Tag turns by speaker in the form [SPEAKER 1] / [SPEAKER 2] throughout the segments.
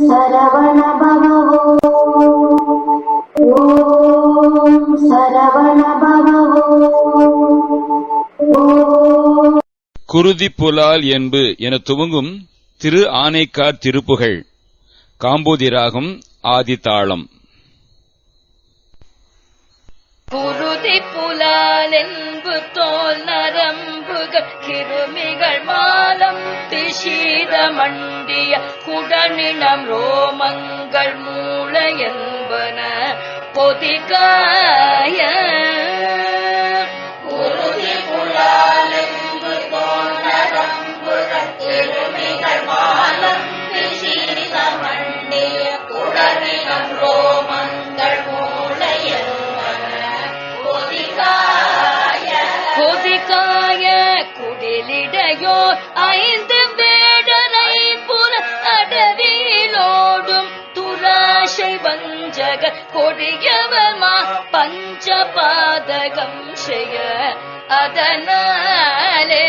[SPEAKER 1] சரவண பவோ ஓம் சரவண பவோ
[SPEAKER 2] குருதி புலால் என்பு என துவங்கும் திரு ஆனைக்கார் திருப்புகழ் காம்போதிராகம் ஆதித்தாளம்
[SPEAKER 3] குருதி புலாலென்பு தோல் நரம்புகள் கிருமிகள் மாலம் பிஷீத மண்டிய குடனினம் ரோமங்கள் மூள என்பன. வேலிடையோ ஐந்து வேடரை புல அடவியிலோடும் துராசை வஞ்சக கொடியவமா பஞ்சபாதகம் செய்ய அதனாலே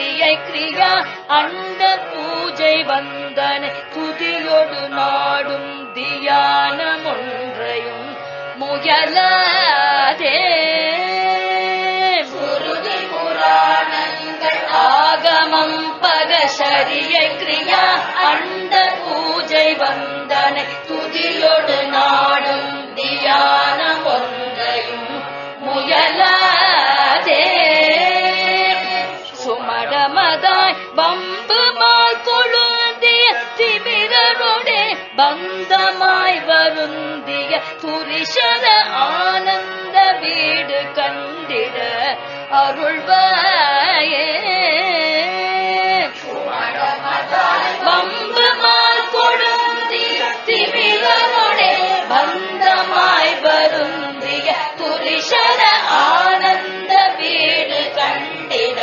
[SPEAKER 3] கிரியை கிரியா அந்த பூஜை வந்தன துதியொடு நாடும் தியானம் ஒன்றையும் முயலாதே. குருதி புராணங்கள் ஆகமம் பக சரியை கிரியா அந்த பூஜை வந்தன துதியொடு புருஷர ஆனந்த வீடு கண்டிட அருள்வாயே. வம்பு மால் கொழுந்திய பந்தமாய் வருந்திய துரிஷர ஆனந்த வீடு கண்டிட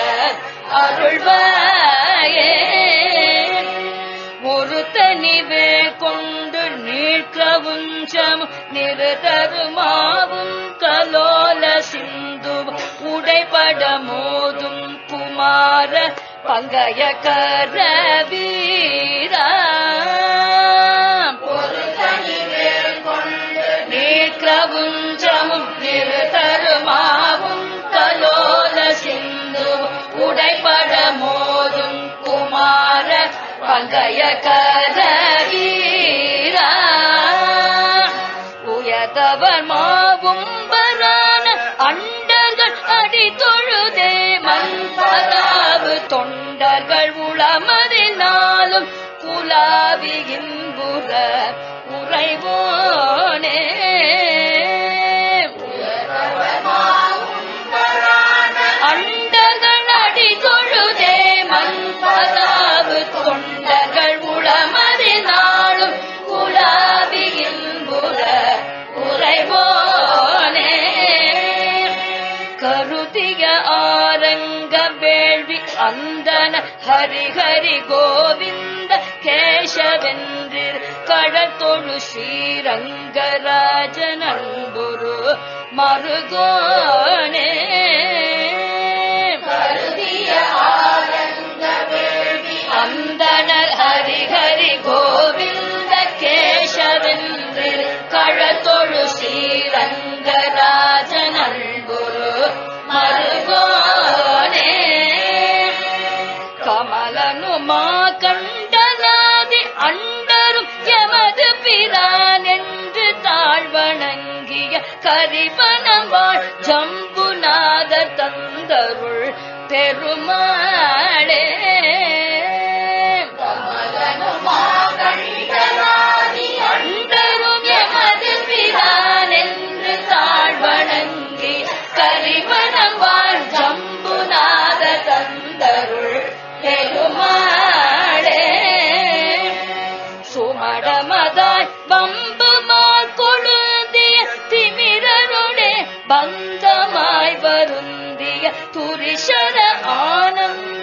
[SPEAKER 3] அருள்வாயே. ஒரு தனிவே கொண்டு நீழ்க்கவும் நிறுதருமாவும் கலோல சிந்து உடைபட மோதும் குமார பங்கய கர வீரா ஒரு தனிவே கொண்டு கலோல சிந்துவும் உடைபட மோதும் குமார பங்கய பரதவர் மாவும் வரான அண்டர்கள் அடி தொழுதே மண்பராவு தொண்டர்கள் உளமதினாலும் குலாவியின்புற உறைவோனே. வேள்வி அந்தன ஹரிஹரி கோவிந்த கேசவென்றிர் கடத்தொழு ஸ்ரீரங்கராஜன் அன்புரு மருகோனே கருதிய ஆரங்க வேள்வி அந்தனர் ஹரிஹரி கோவிந்த கேசவென்றிர் கடத்தொழு ஸ்ரீரங்கராஜன் பெருமாளே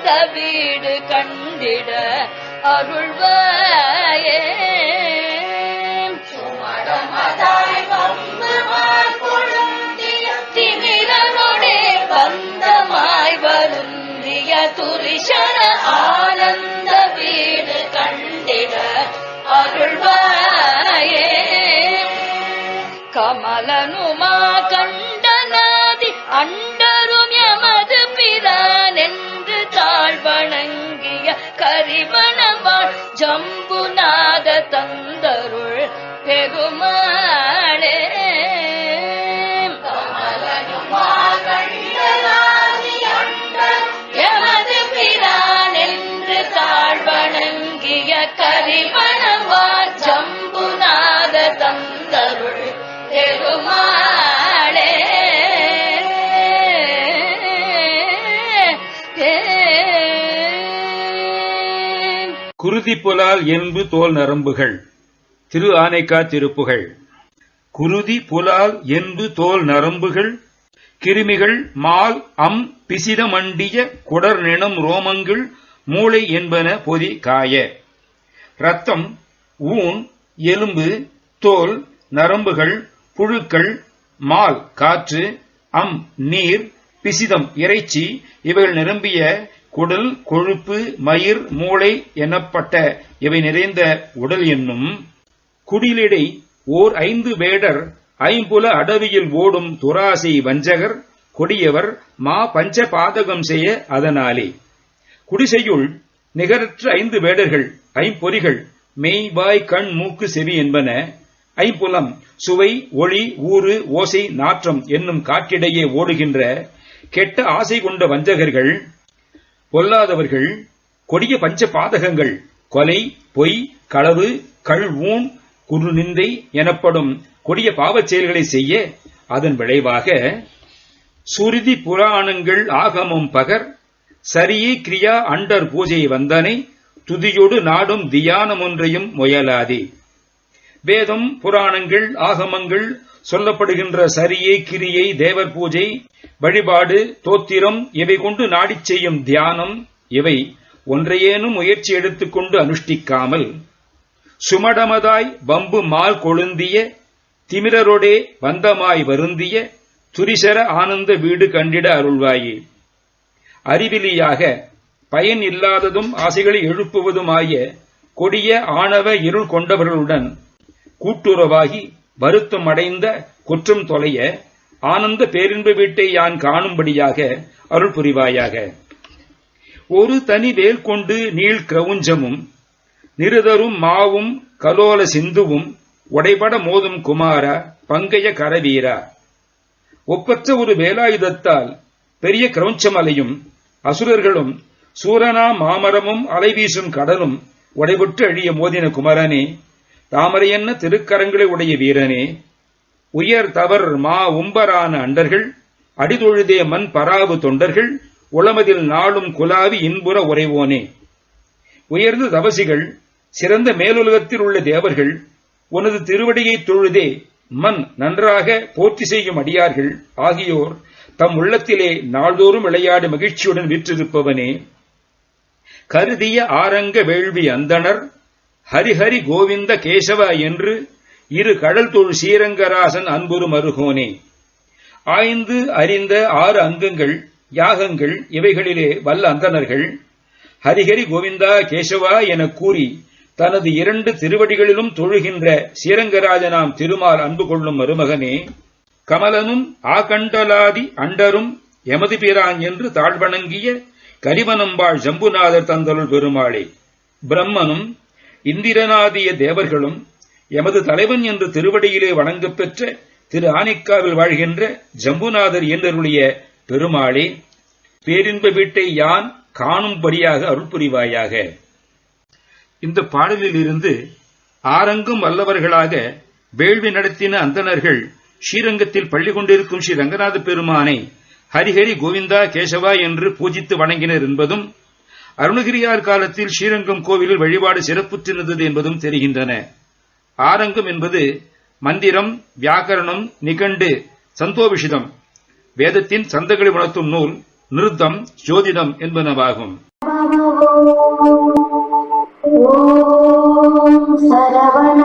[SPEAKER 3] ஆனந்த வீடு கண்டிட அருள்வாயே. சுமடமதாய் பந்தமாய் வருந்திய துரிஷர ஆனந்த வீடு கண்டிட அருள்வாயே. கமலனுமா கண்டனாதி அண்ட தாழ்வணங்கிய ஜம்புநாத தந்தருள் பெருமாளே
[SPEAKER 2] குருதி புலால் என்பு தோல் நரம்புகள் திரு ஆனைக்கா திருப்புகள். குருதி புலால் என்பு தோல் நரம்புகள் கிருமிகள் மால் அம் பிசிதமண்டிய குடர் நினம் ரோமங்கள் மூளை என்பன பொதி காய. ரத்தம் ஊன் எலும்பு தோல் நரம்புகள் புழுக்கள் மால் காற்று அம் நீர் பிசிதம் இறைச்சி இவைகள் நிரம்பிய குடல் கொழுப்பு மயிர் மூளை எனப்பட்ட இவை நிறைந்த உடல் என்னும் குடிலிடை ஓர் ஐந்து வேடர் ஐம்புல அடவியில் ஓடும் துராசை வஞ்சகர் கொடியவர் மா பஞ்ச பாதகம் செய்ய அதனாலே. குடிசையுள் நிகரற்ற ஐந்து வேடர்கள் ஐம்பொறிகள் மெய் வாய் கண் மூக்கு செவி என்பன ஐம்புலம் சுவை ஒளி ஊறு ஓசை நாற்றம் என்னும் காற்றிடையே ஓடுகின்ற கெட்ட ஆசை கொண்ட வஞ்சகர்கள் பொல்லாதவர்கள் கொடிய பஞ்ச பாதகங்கள் கொலை பொய் களவு கள் ஊன் குறுநிந்தை எனப்படும் கொடிய பாவச் செயல்களை செய்ய அதன் விளைவாக சுருதி புராணங்கள் ஆகமும் பகர் சரியே கிரியா அண்டர் பூஜை வந்தனை துதியொடு நாடும் தியானம் ஒன்றையும் முயலாதே. வேதம் புராணங்கள் ஆகமங்கள் சொல்லப்படுகின்ற சரியை கிரியை தேவர் பூஜை வழிபாடு தோத்திரம் இவை கொண்டு நாடிச் செய்யும் தியானம் இவை ஒன்றையேனும் முயற்சி எடுத்துக்கொண்டு அனுஷ்டிக்காமல். சுமடமதாய் வம்பு மால் கொழுந்திய திமிரரோடே வந்தமாய் வருந்திய துரிசர ஆனந்த வீடு கண்டிட அருள்வாயே. அறிவிலியாக பயன் இல்லாததும் ஆசைகளை எழுப்புவதுமாய கொடிய ஆணவ இருள் கொண்டவர்களுடன் கூட்டுறவாகி வருத்தம் அடைந்த குற்றம் தொலைய ஆனந்த பேரின்ப வீட்டை யான் காணும்படியாக அருள் புரிவாயாக. ஒரு தனி வேல் கொண்டு நீள் கிரவுஞ்சமும் நிருதரும் மாவும் கலோல சிந்துவும் உடைபட மோதும் குமார பங்கைய கரவீரா. ஒப்பற்ற ஒரு வேலாயுதத்தால் பெரிய கிரௌஞ்சமலையும் அசுரர்களும் சூரனா மாமரமும் அலைவீசும் கடலும் உடைபுற்று அழிய மோதின குமரனே தாமரையன்ன திருக்கரங்களை உடைய வீரனே. உயர் தவர் மா உம்பரான அண்டர்கள் அடிதொழுதே மண் பராவு தொண்டர்கள் உளமதில் நாளும் குலாவி இன்புற உறைவோனே. உயர்ந்த தவசிகள் சிறந்த மேலுலகத்தில் உள்ள தேவர்கள் உனது திருவடியைத் தொழுதே மண் நன்றாக போற்றி செய்யும் அடியார்கள் ஆகியோர் தம் உள்ளத்திலே நாள்தோறும் விளையாடு மகிழ்ச்சியுடன் விற்றிருப்பவனே. கருதிய ஆரங்க வேள்வி அந்தணர் ஹரிஹரி கோவிந்த கேசவ என்று இரு கடல் தொழு ஸ்ரீரங்கராசன் அன்புரு மருகோனே. ஆய்ந்து அறிந்த ஆறு அங்கங்கள் யாகங்கள் இவைகளிலே வல்ல அந்தணர்கள் ஹரிஹரி கோவிந்தா கேசவா எனக் கூறி தனது இரண்டு திருவடிகளிலும் தொழுகின்ற ஸ்ரீரங்கராஜனாம் திருமால் அன்பு கொள்ளும் மருமகனே கமலனும் ஆகண்டலாதி அண்டரும் எமது பிரான் என்று தாழ்வணங்கிய கரிவனம்பாள் ஜம்புநாதர் தந்தருள் பெருமாளே பிரம்மனும் இந்திரனாதிய தேவர்களும் எமது தலைவன் என்று திருவடியிலே வணங்கப் பெற்ற திரு ஆனிக்காவில் வாழ்கின்ற ஜம்புநாதர் இயன்றருடைய பெருமாளே பேரின்ப வீட்டை யான் காணும்படியாக அருள் புரிவாயாக இந்த பாடலில் இருந்து ஆரங்கும் வல்லவர்களாக வேள்வி நடத்தின அந்தணர்கள் ஸ்ரீரங்கத்தில் பள்ளி கொண்டிருக்கும் ஸ்ரீ ரங்கநாத பெருமானை ஹரிஹரி கோவிந்தா கேசவா என்று பூஜித்து வணங்கினர் என்பதும் அருணகிரியார் காலத்தில் ஸ்ரீரங்கம் கோவிலில் வழிபாடு சிறப்புற்றிருந்தது என்பதும் தெரிகின்றன. ஆரங்கம் என்பது மந்திரம் வியாக்கரணம் நிகண்டு சந்தோபிஷிதம் வேதத்தின் சந்தகளை உணர்த்தும் நூல் நிருத்தம் ஜோதிடம் என்பனவாகும்.
[SPEAKER 1] ஓம் சரவண